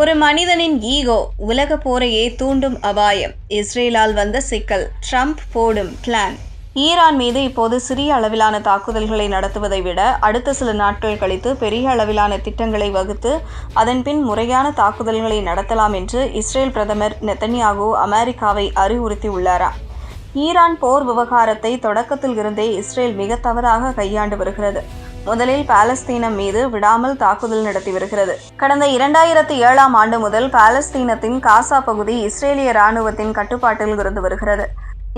ஒரு மனிதனின் ஈகோ உலக போரையே தூண்டும் அபாயம். இஸ்ரேலால் வந்த சிக்கல். ட்ரம்ப் போடும் பிளான் ஈரான் மீது இப்போது சிறிய அளவிலான தாக்குதல்களை நடத்துவதை விட அடுத்த சில நாட்கள் கழித்து பெரிய அளவிலான திட்டங்களை வகுத்து அதன்பின் முறையான தாக்குதல்களை நடத்தலாம் என்று இஸ்ரேல் பிரதமர் நெத்தன்யாகு அமெரிக்காவை அறிவுறுத்தியுள்ளாராம் ஈரான் போர் விவகாரத்தை தொடக்கத்தில் இருந்தே இஸ்ரேல் மிக தவறாக கையாண்டு வருகிறது. முதலில் பாலஸ்தீனம் மீது விடாமல் தாக்குதல் நடத்தி வருகிறது. கடந்த இரண்டாயிரத்தி ஏழாம் ஆண்டு முதல் பாலஸ்தீனத்தின் காசா பகுதி இஸ்ரேலிய ராணுவத்தின் கட்டுப்பாட்டில் இருந்து வருகிறது.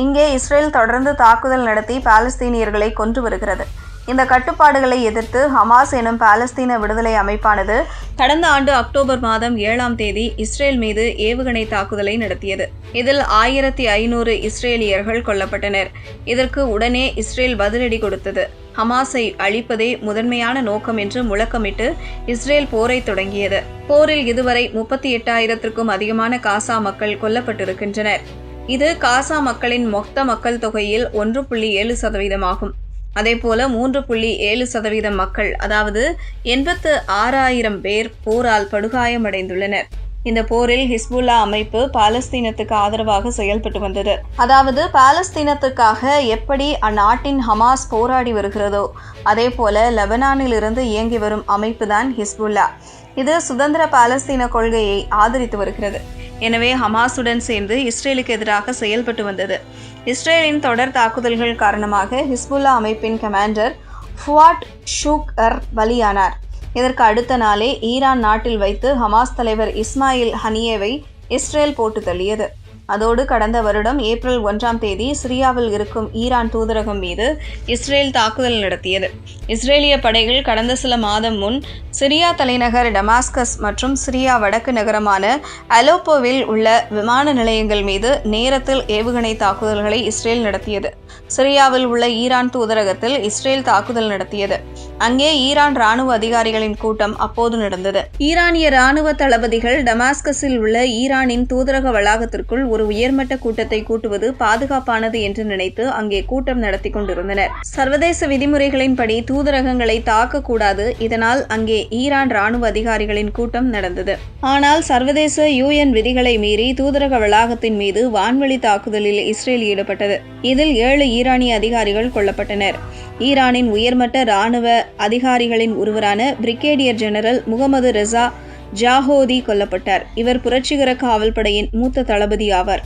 இங்கே இஸ்ரேல் தொடர்ந்து தாக்குதல் நடத்தி பாலஸ்தீனியர்களை கொன்று வருகிறது. இந்த கட்டுப்பாடுகளை எதிர்த்து ஹமாஸ் எனும் பாலஸ்தீன விடுதலை அமைப்பானது கடந்த ஆண்டு அக்டோபர் மாதம் ஏழாம் தேதி இஸ்ரேல் மீது ஏவுகணை தாக்குதலை நடத்தியது. இதில் ஆயிரத்தி ஐநூறு இஸ்ரேலியர்கள் கொல்லப்பட்டனர். இதற்கு உடனே இஸ்ரேல் பதிலடி கொடுத்தது. ஹமாஸை அழிப்பதே முதன்மையான நோக்கம் என்று முழக்கமிட்டு இஸ்ரேல் போரை தொடங்கியது. போரில் இதுவரை முப்பத்தி எட்டாயிரத்திற்கும் அதிகமான காசா மக்கள் கொல்லப்பட்டிருக்கின்றனர். இது காசா மக்களின் மொத்த மக்கள் தொகையில் ஒன்று புள்ளி ஏழு சதவீதமாகும். அதேபோல மூன்று புள்ளி ஏழு சதவீதம் மக்கள் அதாவது எண்பத்து ஆறாயிரம் பேர் போரால் படுகாயமடைந்துள்ளனர். இந்த போரில் ஹிஸ்புல்லா அமைப்பு பாலஸ்தீனத்துக்கு ஆதரவாக செயல்பட்டு வந்தது. அதாவது பாலஸ்தீனத்துக்காக எப்படி அந்நாட்டின் ஹமாஸ் போராடி வருகிறதோ அதே போல லெபனானில் இருந்து இயங்கி வரும் அமைப்பு தான் ஹிஸ்புல்லா. இது சுதந்திர பாலஸ்தீன கொள்கையை ஆதரித்து வருகிறது. எனவே ஹமாஸுடன் சேர்ந்து இஸ்ரேலுக்கு எதிராக செயல்பட்டு வந்தது. இஸ்ரேலின் தொடர் தாக்குதல்கள் காரணமாக ஹிஸ்புல்லா அமைப்பின் கமாண்டர் ஃபுவாட் ஷூக் அர் பலியானார் இதற்கு அடுத்த நாளே ஈரான் நாட்டில் வைத்து ஹமாஸ் தலைவர் இஸ்மாயில் ஹனியேவை இஸ்ரேல் போட்டு தள்ளியது. அதோடு கடந்த வருடம் ஏப்ரல் ஒன்றாம் தேதி சிரியாவில் இருக்கும் ஈரான் தூதரகம் மீது இஸ்ரேல் தாக்குதல் நடத்தியது. இஸ்ரேலிய படைகள் கடந்த சில மாதம் முன் சிரியா தலைநகர் டமாஸ்கஸ் மற்றும் சிரியா வடக்கு நகரமான அலோப்போவில் உள்ள விமான நிலையங்கள் மீது நேரத்தில் ஏவுகணை தாக்குதல்களை இஸ்ரேல் நடத்தியது. சிரியாவில் உள்ள ஈரான் தூதரகத்தில் இஸ்ரேல் தாக்குதல் நடத்தியது. அங்கே ஈரான் ராணுவ அதிகாரிகளின் கூட்டம் அப்போது நடந்தது. ஈரானிய ராணுவ தளபதிகள் டமாஸ்கஸில் உள்ள ஈரானின் தூதரக வளாகத்திற்குள் ஒரு உயர்மட்ட கூட்டத்தை கூட்டுவது பாதுகாப்பானது என்று நினைத்து அங்கே கூட்டம் நடத்தி கொண்டிருந்தனர். சர்வதேச விதிமுறைகளின்படி தூதரகங்களை தாக்கக்கூடாது. இதனால் அங்கே ஈரான் ராணுவ அதிகாரிகளின் கூட்டம் நடந்தது. ஆனால் சர்வதேச யூஎன் விதிகளை மீறி தூதரக வளாகத்தின் மீது வான்வழி தாக்குதலில் இஸ்ரேல் ஈடுபட்டது. இதில் ஏழு ஈரானிய அதிகாரிகள் கொல்லப்பட்டனர். ஈரானின் உயர்மட்ட ராணுவ அதிகாரிகளின் ஒருவரான brigadier general Mohammad Reza Zahedi கொல்லப்பட்டார். இவர் புரட்சிகர காவல்படையின் மூத்த தளபதி ஆவார்.